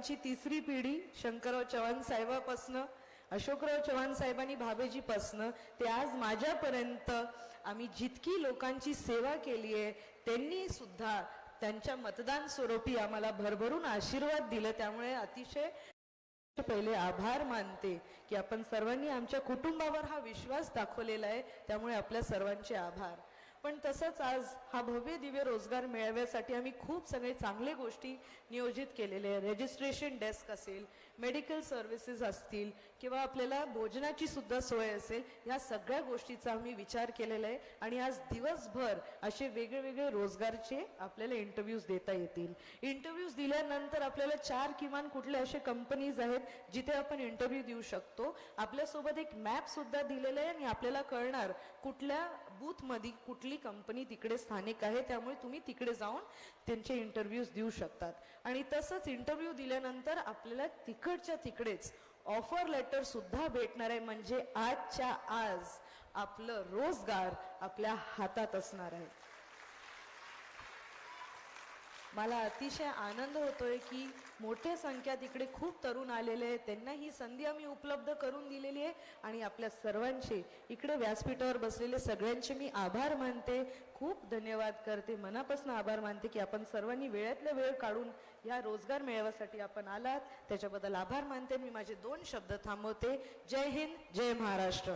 आमची तिसरी पिढी शंकरराव चव्हाण साहेबापासनं अशोकराव चव्हाण साहेबांनी भावेजीपासनं ते आज माझ्यापर्यंत आम्ही जितकी लोकांची सेवा केली आहे त्यांनी सुद्धा त्यांच्या मतदान स्वरूपी आम्हाला भरभरून आशीर्वाद दिलं. त्यामुळे अतिशय पहिले आभार मानते की आपण सर्वांनी आमच्या कुटुंबावर हा विश्वास दाखवलेला आहे. त्यामुळे आपल्या सर्वांचे आभार. पण तसंच आज हा भव्य दिव्य रोजगार मेळाव्यासाठी आम्ही खूप सगळे चांगले गोष्टी नियोजित केलेले आहे रजिस्ट्रेशन डेस्क असेल मेडिकल सर्व्हिसेस असतील किंवा आपल्याला भोजनाची सुद्धा सोय असेल या सगळ्या गोष्टीचा आम्ही विचार केलेला आहे. आणि आज दिवसभर असे वेगळे वेगळे रोजगारचे आपल्याला इंटरव्ह्यूज देता येतील. इंटरव्ह्यूज दिल्यानंतर आपल्याला चार किमान कुठले असे कंपनीज आहेत जिथे आपण इंटरव्ह्यू देऊ शकतो. आपल्यासोबत एक मॅप सुद्धा दिलेला आहे आणि आपल्याला कळणार कुठल्या बूथमध्ये कुठली कंपनी तिकडे स्थानिक आहे त्यामुळे तुम्ही तिकडे जाऊन त्यांचे इंटरव्ह्यूज देऊ शकतात. आणि तसंच इंटरव्ह्यू दिल्यानंतर आपल्याला तिकडच्या तिकडेच ऑफर लेटर सुद्धा भेटणार आहे. म्हणजे आजच्या आज आपलं रोजगार आपल्या हातात असणार आहे. मला अतिशय आनंद होतोय की मोठ्या संख्यात इकडे खूप तरुण आलेले आहेत. त्यांना ही संधी आम्ही उपलब्ध करून दिलेली आहे. आणि आपल्या सर्वांचे इकडे व्यासपीठावर बसलेले सगळ्यांचे मी आभार मानते. खूप धन्यवाद करते. मनापासून आभार मानते की आपण सर्वांनी वेळातला वेळ काढून या रोजगार मेळाव्यासाठी आपण आलात. त्याच्याबद्दल आभार मानते. मी माझे दोन शब्द थांबवते. जय हिंद जय महाराष्ट्र.